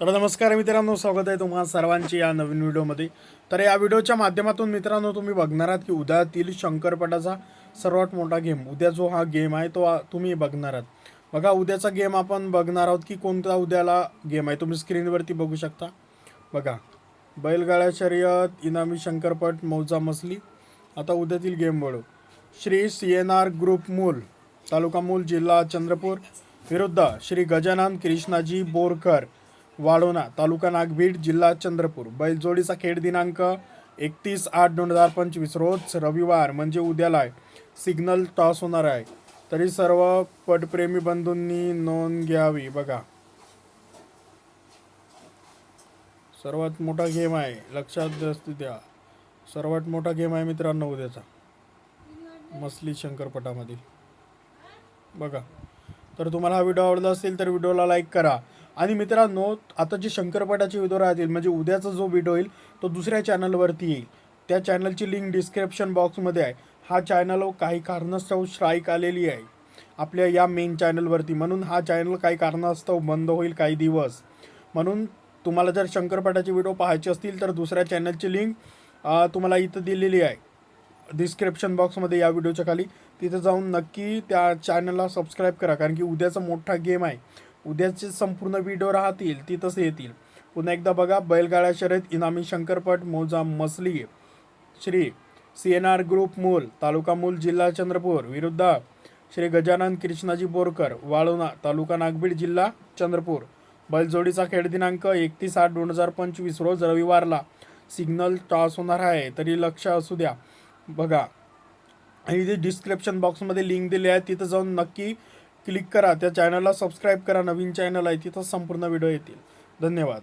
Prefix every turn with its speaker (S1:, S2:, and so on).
S1: तर नमस्कार मित्रांनो स्वागत आहे तुम्हा सर्वांची या नवीन व्हिडिओमध्ये. तर या व्हिडिओच्या माध्यमातून मित्रांनो तुम्ही बघणार आहात की उद्यातील शंकरपटाचा सर्वात मोठा गेम उद्या जो हा गेम आहे तो तुम्ही बघणार आहात. बघा उद्याचा गेम आपण बघणार आहोत की कोणता उद्याला गेम आहे. तुम्ही स्क्रीनवरती बघू शकता. बघा बैलगाड्या शर्यत इनामी शंकरपट मौजा मसली. आता उद्यातील game बळू Shri C N R group Mul taluka Mul जिल्हा चंद्रपूर. विरुद्ध श्री गजानन कृष्णाजी बोरकर. वाढोणा तालुका नागभीड जिल्हा चंद्रपूर. बैलजोडीचा खेळ दिनांक एकतीस आठ दोन हजार पंचवीस. रोज रविवार म्हणजे उद्याला आहे सिग्नल टॉस होणार आहे. तरी सर्व पटप्रेमी बंधूंनी नोंद घ्यावी बघा. सर्वात मोठा गेम आहे. लक्षात असू द्या. सर्वात मोठा गेम आहे मित्रांनो उद्याचा. मसली शंकरपटामधील. बघा. तर तुम्हाला हा व्हिडिओ आवडला असेल तर व्हिडिओला लाईक करा. आणि मित्रांनो आता जे शंकरपटाचे व्हिडिओ राहतील म्हणजे उद्याचा जो व्हिडिओ येईल तो दुसऱ्या चॅनलवरती येईल. त्या चॅनलची लिंक डिस्क्रिप्शन बॉक्समध्ये आहे. हा चॅनल हो काही कारणास्तव स्ट्राईक आलेली आहे. आपल्या या मेन चॅनलवरती म्हणून हा चॅनल काही कारणास्तव बंद होईल काही दिवस. म्हणून तुम्हाला जर शंकरपटाचे व्हिडिओ पाहायचे असतील तर दुसऱ्या चॅनलची लिंक तुम्हाला इथं दिलेली आहे. डिस्क्रिप्शन बॉक्समध्ये या व्हिडिओच्या खाली. तिथं जाऊन नक्की त्या चॅनलला सबस्क्राईब करा. कारण की उद्याचा मोठा गेम आहे. उद्याचे संपूर्ण व्हिडिओ राहतील तिथंच येतील. पुन्हा एकदा बघा बैलगाड्या शर्यत इनामी शंकरपट मोजा Masli Shri C N R group Mul taluka Mul जिल्हा चंद्रपूर विरुद्ध श्री गजानन कृष्णाजी बोरकर वाळोणा तालुका नागबीड जिल्हा चंद्रपूर. बैलजोडीचा खेळ दिनांक एकतीस आठ दोन हजार पंचवीस रोज रविवारला सिग्नल टॉस होणार आहे तरी लक्ष असू द्या. बघा आणि जे डिस्क्रिप्शन बॉक्समध्ये लिंक दिली आहे तिथं जाऊन नक्की क्लिक करा त्या चॅनलला सबस्क्राईब करा नवीन चॅनल आहे तिथं संपूर्ण व्हिडिओ येतील. धन्यवाद.